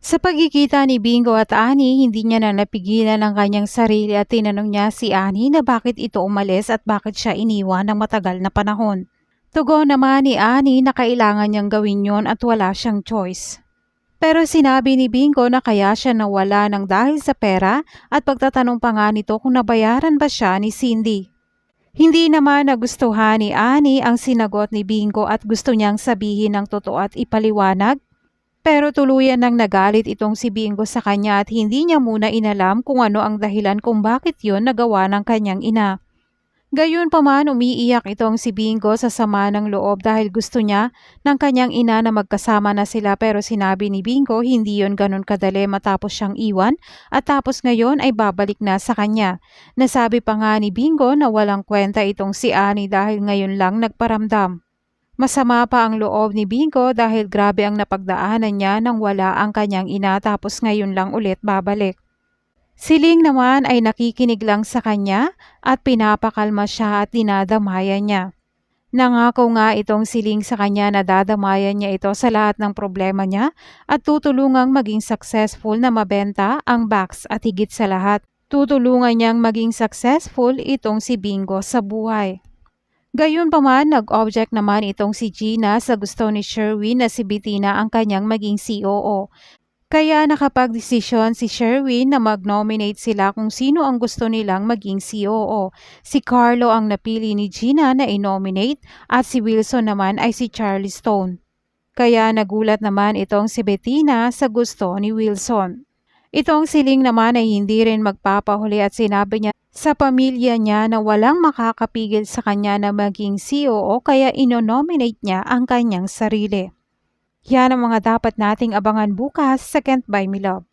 Sa pagkikita ni Bingo at Ani, hindi niya na napigilan ang kanyang sarili at tinanong niya si Ani na bakit ito umalis at bakit siya iniwan ng matagal na panahon. Tugon naman ni Ani na kailangan niyang gawin yon at wala siyang choice. Pero sinabi ni Bingo na kaya siya nawala ng dahil sa pera at pagtatanong pa nga nito kung nabayaran ba siya ni Cindy. Hindi naman nagustuhan ni Ani ang sinagot ni Bingo at gusto niyang sabihin ng totoo at ipaliwanag pero tuluyan nang nagalit itong si Bingo sa kanya at hindi niya muna inalam kung ano ang dahilan kung bakit yon nagawa ng kanyang ina. Gayon pa man umiiyak itong si Bingo sa sama ng loob dahil gusto niya ng kanyang ina na magkasama na sila pero sinabi ni Bingo hindi yon ganun kadali matapos siyang iwan at tapos ngayon ay babalik na sa kanya. Nasabi pa nga ni Bingo na walang kwenta itong si Ani dahil ngayon lang nagparamdam. Masama pa ang loob ni Bingo dahil grabe ang napagdaanan niya nang wala ang kanyang ina tapos ngayon lang ulit babalik. Siling naman ay nakikinig lang sa kanya at pinapakalma siya at dinadamayan niya. Nangako nga itong siling sa kanya na dadamayan niya ito sa lahat ng problema niya at tutulungang maging successful na mabenta ang box at higit sa lahat, tutulungan niyang maging successful itong si Bingo sa buhay. Gayun pa man, nag-object naman itong si Gina sa gusto ni Sherwin na si Bettina ang kanyang maging COO. Kaya nakapag-desisyon si Sherwin na mag-nominate sila kung sino ang gusto nilang maging COO. Si Carlo ang napili ni Gina na i-nominate at si Wilson naman ay si Charlie Stone. Kaya nagulat naman itong si Bettina sa gusto ni Wilson. Itong siling naman ay hindi rin magpapahuli at sinabi niya sa pamilya niya na walang makakapigil sa kanya na maging COO kaya inonominate niya ang kanyang sarili. Yan ang mga dapat nating abangan bukas sa Can't Buy Me Love.